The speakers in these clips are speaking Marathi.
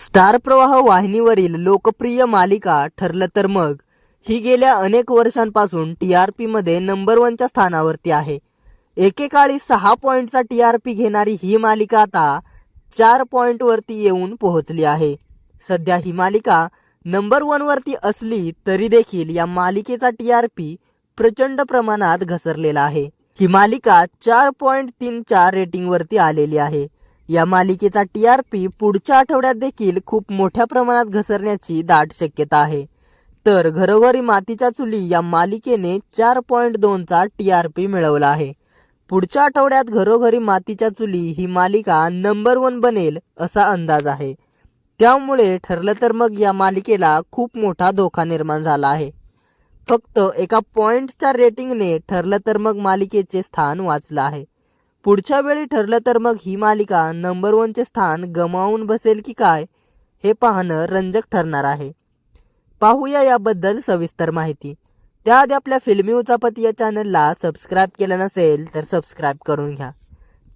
स्टार प्रवाह वाहिनीवरील लोकप्रिय मालिका ठरलं तर मग. ही गेल्या अनेक वर्षांपासून टी आर पीमध्ये नंबर वनच्या स्थानावरती आहे. एकेकाळी सहा पॉईंटचा टी आर पी घेणारी ही मालिका आता चार पॉईंटवरती येऊन पोहोचली आहे. सध्या ही मालिका नंबर वनवरती असली तरी देखील या मालिकेचा टी आर पी प्रचंड प्रमाणात घसरलेला आहे. ही मालिका चार पॉईंट तीनच्या रेटिंगवरती आलेली आहे. या मालिकेचा टी आर पी पुढच्या आठवड्यात देखील खूप मोठ्या प्रमाणात घसरण्याची दाट शक्यता आहे. तर घरोघरी मातीच्या चुली या मालिकेने चार पॉईंट दोनचा टी आर पी मिळवला आहे. पुढच्या आठवड्यात घरोघरी मातीच्या चुली ही मालिका नंबर वन बनेल असा अंदाज आहे. त्यामुळे ठरलं तर मग या मालिकेला खूप मोठा धोका निर्माण झाला आहे. फक्त एका पॉईंटच्या रेटिंगने ठरलं तर मग मालिकेचे स्थान वाचलं आहे. पुढच्या वेळी ठरलं तर मग ही मालिका नंबर वनचे स्थान गमावून बसेल की काय हे पाहणं रंजक ठरणार आहे. पाहूया याबद्दल सविस्तर माहिती. त्याआधी आपल्या फिल्मी उचापती या चॅनलला सबस्क्राईब केलं नसेल तर सबस्क्राईब करून घ्या.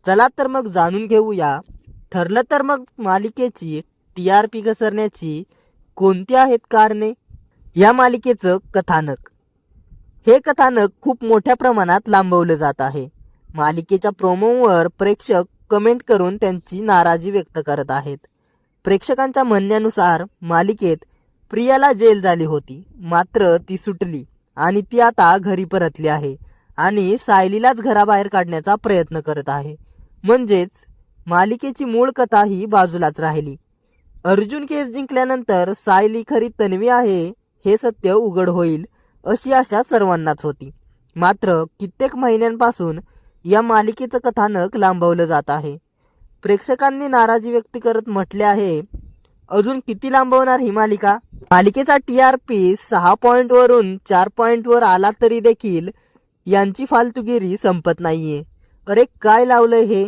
चला तर मग जाणून घेऊया ठरलं तर मग मालिकेची टी आर पी घसरण्याची कोणती आहेत कारणे? या मालिकेचं कथानक. हे कथानक खूप मोठ्या प्रमाणात लांबवलं जात आहे. मालिकेच्या प्रोमोवर प्रेक्षक कमेंट करून त्यांची नाराजी व्यक्त करत आहेत. प्रेक्षकांच्या म्हणण्यानुसार मालिकेत प्रियाला जेल झाली होती. मात्र ती सुटली आणि ती आता घरी परतली आहे आणि सायलीलाच घराबाहेर काढण्याचा प्रयत्न करत आहे. म्हणजेच मालिकेची मूळ कथा ही बाजूलाच राहिली. अर्जुन केस जिंकल्यानंतर सायली खरी तन्वी आहे हे सत्य उघड होईल अशी आशा सर्वांनाच होती. मात्र कित्येक महिन्यांपासून या मालिकेचं कथानक लांबवलं जात आहे. प्रेक्षकांनी नाराजी व्यक्त करत म्हटले आहे अजून किती लांबवणार ही मालिका? मालिकेचा टी आर पी सहा पॉईंटवरून चार पॉईंटवर आला तरी देखील यांची फालतुगिरी संपत नाहीये. अरे काय लावलं हे?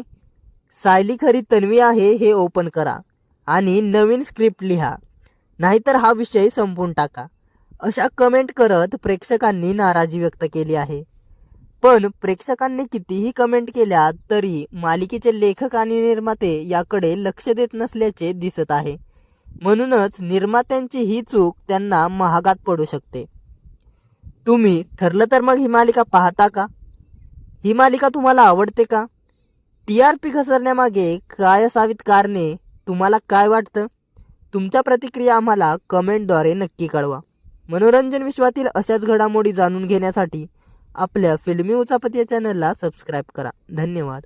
सायली खरी तन्वी आहे हे ओपन करा आणि नवीन स्क्रिप्ट लिहा. नाहीतर हा विषय संपून टाका. अशा कमेंट करत प्रेक्षकांनी नाराजी व्यक्त केली आहे. पण प्रेक्षकांनी कितीही कमेंट केल्या तरी मालिकेचे लेखक आणि निर्माते याकडे लक्ष देत नसल्याचे दिसत आहे. म्हणूनच निर्मात्यांची ही चूक त्यांना महागात पडू शकते. तुम्ही ठरलं तर मग ही मालिका पाहता का? ही मालिका तुम्हाला आवडते का? टी आर पी घसरण्यामागे काय असावीत कारणे तुम्हाला काय वाटतं? तुमच्या प्रतिक्रिया आम्हाला कमेंटद्वारे नक्की कळवा. मनोरंजन विश्वातील अशाच घडामोडी जाणून घेण्यासाठी आपल्या फिल्मी उचापती या चॅनलला सबस्क्राईब करा. धन्यवाद.